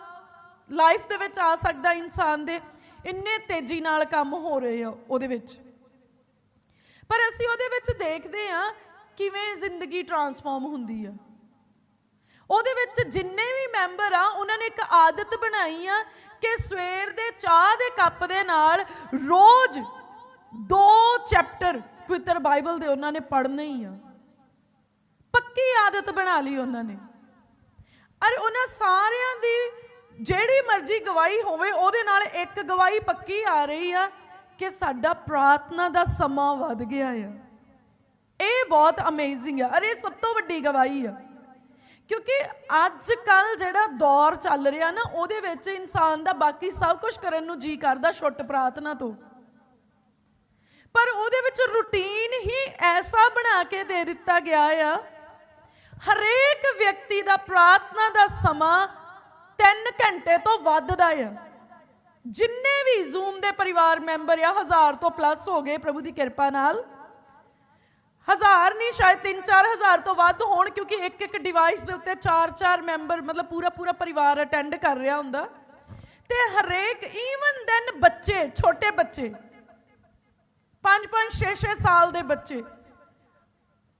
Speaker 1: ਲਾਈਫ ਦੇ ਵਿੱਚ ਆ ਸਕਦਾ ਇਨਸਾਨ ਦੇ। ਇੰਨੇ ਤੇਜ਼ੀ ਨਾਲ ਕੰਮ ਹੋ ਰਹੇ ਆ ਉਹਦੇ ਵਿੱਚ। ਪਰ ਅਸੀਂ ਉਹਦੇ ਵਿੱਚ ਦੇਖਦੇ ਆ ਕਿਵੇਂ ਜ਼ਿੰਦਗੀ ਟਰਾਂਸਫਾਰਮ ਹੁੰਦੀ ਆ। ਉਹਦੇ ਵਿੱਚ ਜਿੰਨੇ ਵੀ ਮੈਂਬਰ ਆ, ਉਹਨਾਂ ਨੇ ਇੱਕ ਆਦਤ ਬਣਾਈ ਆ ਕਿ ਸਵੇਰ ਦੇ ਚਾਹ ਦੇ ਕੱਪ ਦੇ ਨਾਲ ਰੋਜ਼ ਦੋ ਚੈਪਟਰ ਪਵਿੱਤਰ ਬਾਈਬਲ ਦੇ ਉਹਨਾਂ ਨੇ ਪੜ੍ਹਨੇ ਹੀ ਆ। ਪੱਕੀ ਆਦਤ ਬਣਾ ਲਈ ਉਹਨਾਂ ਨੇ। ਅਰ ਉਹਨਾਂ ਸਾਰਿਆਂ ਦੀ ਜਿਹੜੀ ਮਰਜ਼ੀ ਗਵਾਹੀ ਹੋਵੇ, ਉਹਦੇ ਨਾਲ ਇੱਕ ਗਵਾਹੀ ਪੱਕੀ ਆ ਰਹੀ ਆ ਕਿ ਸਾਡਾ ਪ੍ਰਾਰਥਨਾ ਦਾ ਸਮਾਂ ਵੱਧ ਗਿਆ ਆ। ਇਹ ਬਹੁਤ ਅਮੇਜ਼ਿੰਗ ਆ। ਅਰੇ ਸਭ ਤੋਂ ਵੱਡੀ ਗਵਾਹੀ ਆ। ਕਿਉਂਕਿ ਅੱਜ ਕੱਲ ਜਿਹੜਾ ਦੌਰ ਚੱਲ ਰਿਹਾ ਨਾ, ਉਹਦੇ ਵਿੱਚ ਇਨਸਾਨ ਦਾ ਬਾਕੀ ਸਭ ਕੁਝ ਕਰਨ ਨੂੰ ਜੀ ਕਰਦਾ ਛੁੱਟ ਪ੍ਰਾਰਥਨਾ ਤੋਂ। ਪਰ ਉਹਦੇ ਵਿੱਚ ਰੁਟੀਨ ਹੀ ਐਸਾ ਬਣਾ ਕੇ ਦੇ ਦਿੱਤਾ ਗਿਆ ਆ, ਹਰੇਕ ਵਿਅਕਤੀ ਦਾ ਪ੍ਰਾਰਥਨਾ ਦਾ ਸਮਾਂ 3 ਘੰਟੇ ਤੋਂ ਵੱਧਦਾ ਆ। ਜਿੰਨੇ ਵੀ ਜ਼ੂਮ ਦੇ ਪਰਿਵਾਰ ਮੈਂਬਰ ਆ, ਹਜ਼ਾਰ ਤੋਂ ਪਲੱਸ ਹੋ ਗਏ ਪ੍ਰਭੂ ਦੀ ਕਿਰਪਾ ਨਾਲ। ਹਜ਼ਾਰ ਨਹੀਂ, ਸ਼ਾਇਦ 3-4 ਹਜ਼ਾਰ ਤੋਂ ਵੱਧ ਹੋਣ, ਕਿਉਂਕਿ ਇੱਕ ਇੱਕ ਡਿਵਾਈਸ ਦੇ ਉੱਤੇ 4-4 ਮੈਂਬਰ ਮਤਲਬ ਪੂਰਾ ਪੂਰਾ ਪਰਿਵਾਰ ਅਟੈਂਡ ਕਰ ਰਿਹਾ ਹੁੰਦਾ। ਤੇ ਹਰੇਕ ਈਵਨ ਦੈਨ ਬੱਚੇ, ਛੋਟੇ ਬੱਚੇ 5-5 6-6 ਸਾਲ ਦੇ ਬੱਚੇ,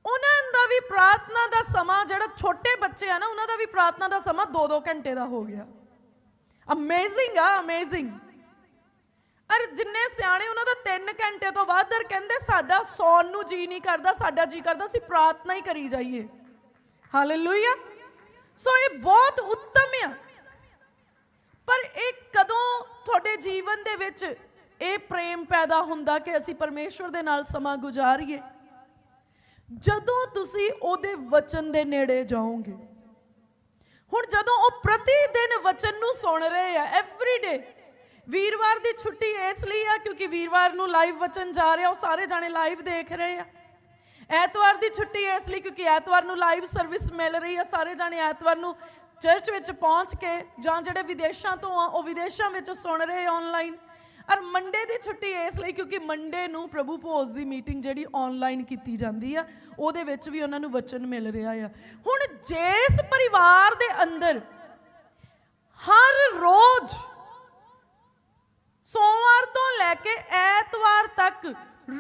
Speaker 1: ਉਹਨਾਂ ਦਾ ਵੀ ਪ੍ਰਾਰਥਨਾ ਦਾ ਸਮਾਂ ਜਿਹੜਾ ਛੋਟੇ ਬੱਚੇ ਆ ਨਾ, ਉਹਨਾਂ ਦਾ ਵੀ ਪ੍ਰਾਰਥਨਾ ਦਾ ਸਮਾਂ 2-2 ਘੰਟੇ ਦਾ ਹੋ ਗਿਆ। ਅਮੇਜ਼ਿੰਗ ਆ ਅਮੇਜ਼ਿੰਗ ਅਰ ਜਿੰਨੇ ਸਿਆਣੇ ਉਹਨਾਂ ਦਾ 3 ਘੰਟੇ ਤੋਂ ਵੱਧ, ਅਰ ਕਹਿੰਦੇ ਸਾਡਾ ਸੌਣ ਨੂੰ ਜੀ ਨਹੀਂ ਕਰਦਾ, ਸਾਡਾ ਜੀ ਕਰਦਾ, ਅਸੀਂ ਪ੍ਰਾਰਥਨਾ ਹੀ ਕਰੀ ਜਾਈਏ। ਹਾਲੇਲੂਇਆ ਸੋ ਇਹ ਬਹੁਤ ਉੱਤਮ ਆ। ਪਰ ਇਹ ਕਦੋਂ ਤੁਹਾਡੇ ਜੀਵਨ ਦੇ ਵਿੱਚ ਇਹ ਪ੍ਰੇਮ ਪੈਦਾ ਹੁੰਦਾ ਕਿ ਅਸੀਂ ਪਰਮੇਸ਼ਵਰ ਦੇ ਨਾਲ ਸਮਾਂ ਗੁਜ਼ਾਰੀਏ? ਜਦੋਂ ਤੁਸੀਂ ਉਹਦੇ ਵਚਨ ਦੇ ਨੇੜੇ ਜਾਓਗੇ। ਹੁਣ ਜਦੋਂ ਉਹ ਪ੍ਰਤੀ ਦਿਨ ਵਚਨ ਨੂੰ ਸੁਣ ਰਹੇ ਆ ਐਵਰੀ ਡੇ ਵੀਰਵਾਰ ਦੀ ਛੁੱਟੀ ਇਸ ਲਈ ਆ ਕਿਉਂਕਿ ਵੀਰਵਾਰ ਨੂੰ ਲਾਈਵ ਵਚਨ ਜਾ ਰਿਹਾ, ਉਹ ਸਾਰੇ ਜਾਣੇ ਲਾਈਵ ਦੇਖ ਰਹੇ ਆ। ਐਤਵਾਰ ਦੀ ਛੁੱਟੀ ਇਸ ਲਈ ਕਿਉਂਕਿ ਐਤਵਾਰ ਨੂੰ ਲਾਈਵ ਸਰਵਿਸ ਮਿਲ ਰਹੀ ਆ, ਸਾਰੇ ਜਾਣੇ ਐਤਵਾਰ ਨੂੰ ਚਰਚ ਵਿੱਚ ਪਹੁੰਚ ਕੇ ਜਾਂ ਜਿਹੜੇ ਵਿਦੇਸ਼ਾਂ ਤੋਂ ਆ, ਉਹ ਵਿਦੇਸ਼ਾਂ ਵਿੱਚ ਸੁਣ ਰਹੇ ਆਨਲਾਈਨ ਔਰ ਮੰਡੇ ਦੀ ਛੁੱਟੀ ਇਸ ਲਈ ਕਿਉਂਕਿ ਮੰਡੇ ਨੂੰ ਪ੍ਰਭੂ ਭੋਜ ਦੀ ਮੀਟਿੰਗ ਜਿਹੜੀ ਆਨਲਾਈਨ ਕੀਤੀ ਜਾਂਦੀ ਆ, ਉਹਦੇ ਵਿੱਚ ਵੀ ਉਹਨਾਂ ਨੂੰ ਵਚਨ ਮਿਲ ਰਿਹਾ ਆ। ਹੁਣ ਜਿਸ ਪਰਿਵਾਰ ਦੇ ਅੰਦਰ ਹਰ ਰੋਜ਼ ਸੋਮਵਾਰ ਤੋਂ ਲੈ ਕੇ ਐਤਵਾਰ ਤੱਕ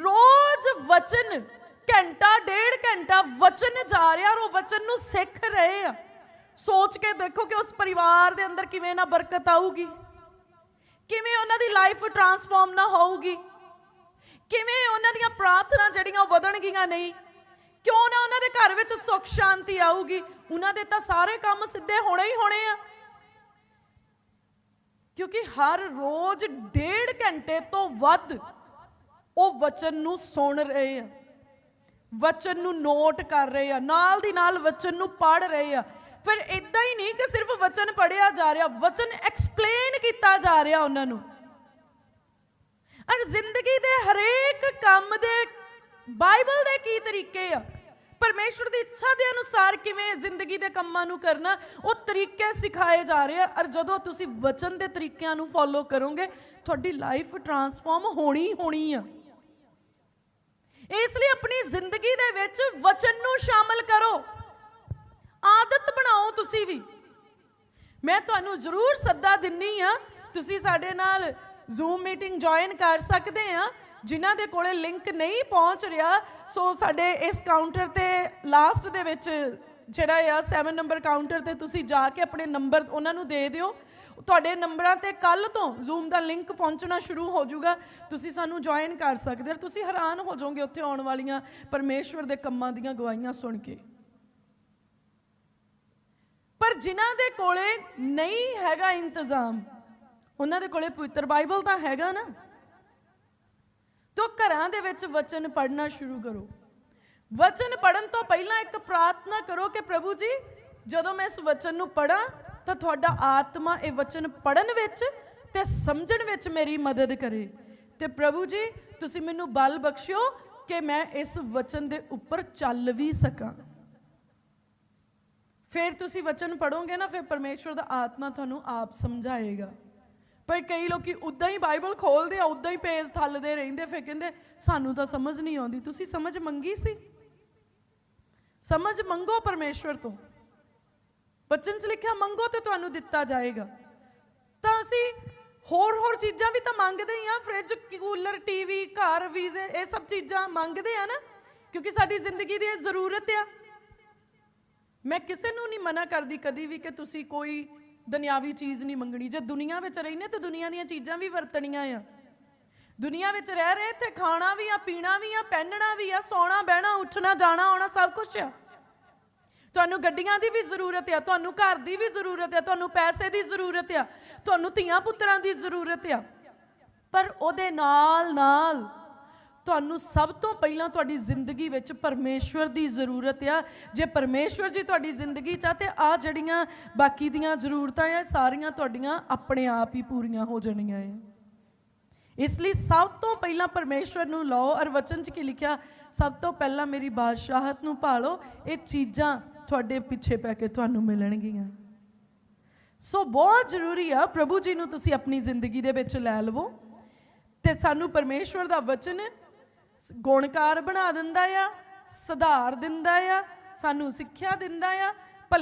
Speaker 1: ਰੋਜ਼ ਵਚਨ, ਘੰਟਾ, ਡੇਢ ਘੰਟਾ ਵਚਨ ਜਾ ਰਿਹਾ ਔਰ ਉਹ ਵਚਨ ਨੂੰ ਸਿੱਖ ਰਹੇ ਆ। ਸੋਚ ਕੇ ਦੇਖੋ ਕਿ ਉਸ ਪਰਿਵਾਰ ਦੇ ਅੰਦਰ ਕਿਵੇਂ ਨਾ ਬਰਕਤ ਆਊਗੀ। ਕਿਵੇਂ ਉਹਨਾਂ ਦੀ ਲਾਈਫ ਟਰਾਂਸਫਾਰਮ ਨਾ ਹੋਊਗੀ। ਕਿਵੇਂ ਉਹਨਾਂ ਦੀਆਂ ਪ੍ਰਾਰਥਨਾ ਜਿਹੜੀਆਂ ਵਧਣਗੀਆਂ ਨਹੀਂ। ਕਿਉਂ ਨਾ ਉਹਨਾਂ ਦੇ ਘਰ ਵਿੱਚ ਸੁੱਖ ਸ਼ਾਂਤੀ ਆਊਗੀ। ਉਹਨਾਂ ਦੇ ਤਾਂ ਸਾਰੇ ਕੰਮ ਸਿੱਧੇ ਹੋਣੇ ਹੀ ਹੋਣੇ ਆ। ਕਿਉਂਕਿ ਹਰ ਰੋਜ਼ ਡੇਢ ਘੰਟੇ ਤੋਂ ਵੱਧ ਉਹ ਵਚਨ ਨੂੰ ਸੁਣ ਰਹੇ ਆ। ਵਚਨ ਨੂੰ ਨੋਟ ਕਰ ਰਹੇ ਆ। ਨਾਲ ਦੀ ਨਾਲ ਵਚਨ ਨੂੰ ਪੜ੍ਹ ਰਹੇ ਆ। ਫਿਰ ਇਦਾਂ ਹੀ ਨਹੀਂ ਕਿ ਸਿਰਫ ਵਚਨ ਪੜਿਆ ਜਾ ਰਿਹਾ, ਵਚਨ ਐਕਸਪਲੇਨ ਕੀਤਾ ਜਾ ਰਿਹਾ ਉਹਨਾਂ ਨੂੰ। ਅਰ ਜ਼ਿੰਦਗੀ ਦੇ ਹਰੇਕ ਕੰਮ ਦੇ, ਬਾਈਬਲ ਦੇ ਕੀ ਤਰੀਕੇ ਆ? ਪਰਮੇਸ਼ਵਰ ਦੀ ਇੱਛਾ ਦੇ ਅਨੁਸਾਰ ਕਿਵੇਂ ਜ਼ਿੰਦਗੀ ਦੇ ਕੰਮਾਂ ਨੂੰ ਕਰਨਾ, ਉਹ ਤਰੀਕੇ ਸਿਖਾਏ ਜਾ ਰਹੇ ਆ। ਔਰ ਜਦੋਂ ਤੁਸੀਂ ਵਚਨ ਦੇ ਤਰੀਕਿਆਂ ਨੂੰ ਫੋਲੋ ਕਰੋਗੇ, ਤੁਹਾਡੀ ਲਾਈਫ ਟਰਾਂਸਫਾਰਮ ਹੋਣੀ ਹੋਣੀ ਆ। ਇਸ ਲਈ ਆਪਣੀ ਜ਼ਿੰਦਗੀ ਦੇ ਵਿੱਚ ਵਚਨ ਨੂੰ ਸ਼ਾਮਲ ਕਰੋ। ਆਦਤ ਬਣਾਓ ਤੁਸੀਂ ਵੀ। ਮੈਂ ਤੁਹਾਨੂੰ ਜ਼ਰੂਰ ਸੱਦਾ ਦਿੰਨੀ ਆ, ਤੁਸੀਂ ਸਾਡੇ ਨਾਲ ਜ਼ੂਮ ਮੀਟਿੰਗ ਜੁਆਇਨ ਕਰ ਸਕਦੇ ਆ। ਜਿਨ੍ਹਾਂ ਦੇ ਕੋਲੇ ਲਿੰਕ ਨਹੀਂ ਪਹੁੰਚ ਰਿਹਾ, ਸੋ ਸਾਡੇ ਇਸ ਕਾਊਂਟਰ ਤੇ ਲਾਸਟ ਦੇ ਵਿੱਚ ਜਿਹੜਾ ਆ 7 ਨੰਬਰ ਕਾਊਂਟਰ ਤੇ ਤੁਸੀਂ ਜਾ ਕੇ ਆਪਣੇ ਨੰਬਰ ਉਹਨਾਂ ਨੂੰ ਦੇ ਦਿਓ। ਤੁਹਾਡੇ ਨੰਬਰਾਂ ਤੇ ਕੱਲ ਤੋਂ ਜ਼ੂਮ ਦਾ ਲਿੰਕ ਪਹੁੰਚਣਾ ਸ਼ੁਰੂ ਹੋ ਜਾਊਗਾ। ਤੁਸੀਂ ਸਾਨੂੰ ਜੁਆਇਨ ਕਰ ਸਕਦੇ ਹੋ। ਤੁਸੀਂ ਹੈਰਾਨ ਹੋ ਜਾਓਗੇ ਉੱਥੇ ਆਉਣ ਵਾਲੀਆਂ ਪਰਮੇਸ਼ਵਰ ਦੇ ਕੰਮਾਂ ਦੀਆਂ ਗਵਾਹੀਆਂ ਸੁਣ ਕੇ। ਪਰ ਜਿਨ੍ਹਾਂ ਦੇ ਕੋਲੇ ਨਹੀਂ ਹੈਗਾ ਇੰਤਜ਼ਾਮ, ਉਹਨਾਂ ਦੇ ਕੋਲੇ ਪਵਿੱਤਰ ਬਾਈਬਲ ਤਾਂ ਹੈਗਾ ਨਾ। ਤੋ ਘਰਾਂ ਦੇ ਵਿੱਚ ਵਚਨ ਪੜ੍ਹਨਾ ਸ਼ੁਰੂ ਕਰੋ। ਵਚਨ ਪੜਨ ਤੋਂ ਪਹਿਲਾਂ ਇੱਕ ਪ੍ਰਾਰਥਨਾ ਕਰੋ ਕਿ ਪ੍ਰਭੂ ਜੀ, ਜਦੋਂ ਮੈਂ ਇਸ ਵਚਨ ਨੂੰ ਪੜਾਂ ਤਾਂ ਤੁਹਾਡਾ ਆਤਮਾ ਇਹ ਵਚਨ ਪੜਨ ਵਿੱਚ ਤੇ ਸਮਝਣ ਵਿੱਚ ਮੇਰੀ ਮਦਦ ਕਰੇ। ਤੇ ਪ੍ਰਭੂ ਜੀ, ਤੁਸੀਂ ਮੈਨੂੰ ਬਲ ਬਖਸ਼ਿਓ ਕਿ ਮੈਂ ਇਸ ਵਚਨ ਦੇ ਉੱਪਰ ਚੱਲ ਵੀ ਸਕਾਂ। ਫਿਰ ਤੁਸੀਂ ਵਚਨ ਪੜੋਗੇ ਨਾ, ਫਿਰ ਪਰਮੇਸ਼ਵਰ ਦਾ ਆਤਮਾ ਤੁਹਾਨੂੰ ਆਪ ਸਮਝਾਏਗਾ। ਪਰ ਕਈ ਲੋਕੀ ਉਦਾਂ ਹੀ ਬਾਈਬਲ ਖੋਲਦੇ ਆ, ਉਦਾਂ ਹੀ ਪੇਜ ਥੱਲਦੇ ਰਹਿੰਦੇ ਫਿਰ ਕਹਿੰਦੇ, ਸਾਨੂੰ ਤਾਂ ਸਮਝ ਨਹੀਂ ਆਉਂਦੀ। ਤੁਸੀਂ ਸਮਝ ਮੰਗੀ ਸੀ? ਸਮਝ ਮੰਗੋ ਪਰਮੇਸ਼ਵਰ ਤੋਂ। ਬਚਨ ਚ ਲਿਖਿਆ, ਮੰਗੋ ਤੇ ਤੁਹਾਨੂੰ ਦਿੱਤਾ ਜਾਏਗਾ। ਤਾਂ ਅਸੀਂ ਹੋਰ ਹੋਰ ਚੀਜ਼ਾਂ ਵੀ ਤਾਂ ਮੰਗਦੇ ਹੀ ਆ, ਫ੍ਰਿਜ, ਕੂਲਰ, ਟੀਵੀ, ਘਰ ਵੀਜ਼ੇ ਇਹ ਸਭ ਚੀਜ਼ਾਂ ਮੰਗਦੇ ਆ ਨਾ, ਕਿਉਂਕਿ ਸਾਡੀ ਜ਼ਿੰਦਗੀ ਦੀ ਇਹ ਜ਼ਰੂਰਤ ਆ। ਮੈਂ ਕਿਸੇ ਨੂੰ ਨਹੀਂ ਮਨਾ ਕਰਦੀ ਕਦੀ ਵੀ ਕਿ ਤੁਸੀਂ ਕੋਈ ਦੁਨਿਆਵੀ ਚੀਜ਼ ਨਹੀਂ ਮੰਗਣੀ। ਜੇ ਦੁਨੀਆ ਵਿੱਚ ਰਹਿੰਦੇ ਤਾਂ ਦੁਨੀਆ ਦੀਆਂ ਚੀਜ਼ਾਂ ਵੀ ਵਰਤਣੀਆਂ ਆ। ਦੁਨੀਆ ਵਿੱਚ ਰਹਿ ਰਹੇ ਤੇ ਖਾਣਾ ਵੀ ਆ, ਪੀਣਾ ਵੀ ਆ, ਪਹਿਨਣਾ ਵੀ ਆ, ਸੌਣਾ, ਬਹਿਣਾ, ਉੱਠਣਾ, ਜਾਣਾ, ਆਉਣਾ, ਸਭ ਕੁਝ ਆ। ਤੁਹਾਨੂੰ ਗੱਡੀਆਂ ਦੀ ਵੀ ਜ਼ਰੂਰਤ ਆ, ਤੁਹਾਨੂੰ ਘਰ ਦੀ ਵੀ ਜ਼ਰੂਰਤ ਆ, ਤੁਹਾਨੂੰ ਪੈਸੇ ਦੀ ਜ਼ਰੂਰਤ ਆ, ਤੁਹਾਨੂੰ ਧੀਆਂ ਪੁੱਤਰਾਂ ਦੀ ਜ਼ਰੂਰਤ ਆ। ਪਰ ਉਹਦੇ ਨਾਲ ਨਾਲ ਤੁਹਾਨੂੰ ਸਭ ਤੋਂ ਪਹਿਲਾਂ ਤੁਹਾਡੀ ਜ਼ਿੰਦਗੀ ਵਿੱਚ ਪਰਮੇਸ਼ਵਰ ਦੀ ਜ਼ਰੂਰਤ ਆ। ਜੇ ਪਰਮੇਸ਼ਵਰ ਜੀ ਤੁਹਾਡੀ ਜ਼ਿੰਦਗੀ 'ਚ ਆ ਤੇ ਆ ਜਿਹੜੀਆਂ ਬਾਕੀ ਦੀਆਂ ਜ਼ਰੂਰਤਾਂ ਆ ਸਾਰੀਆਂ ਤੁਹਾਡੀਆਂ ਆਪਣੇ ਆਪ ਹੀ ਪੂਰੀਆਂ ਹੋ ਜਾਣੀਆਂ ਆ। ਇਸ ਲਈ ਸਭ ਤੋਂ ਪਹਿਲਾਂ ਪਰਮੇਸ਼ਵਰ ਨੂੰ ਲਓ ਔਰ ਵਚਨ 'ਚ ਕੀ ਲਿਖਿਆ? ਸਭ ਤੋਂ ਪਹਿਲਾਂ ਮੇਰੀ ਬਾਦਸ਼ਾਹਤ ਨੂੰ ਭਾਲੋ, ਇਹ ਚੀਜ਼ਾਂ ਤੁਹਾਡੇ ਪਿੱਛੇ ਪੈ ਕੇ ਤੁਹਾਨੂੰ ਮਿਲਣਗੀਆਂ। ਸੋ ਬਹੁਤ ਜ਼ਰੂਰੀ ਆ ਪ੍ਰਭੂ ਜੀ ਨੂੰ ਤੁਸੀਂ ਆਪਣੀ ਜ਼ਿੰਦਗੀ ਦੇ ਵਿੱਚ ਲੈ ਲਵੋ। ਤੇ ਸਾਨੂੰ ਪਰਮੇਸ਼ਵਰ ਦਾ ਵਚਨ ਗੁਣਕਾਰ ਬਣਾ ਦਿੰਦਾ ਆ ਸੁਧਾਰ ਦਿੰਦਾ ਆ ਸਾਨੂੰ ਸਿੱਖਿਆ ਦਿੰਦਾ ਆ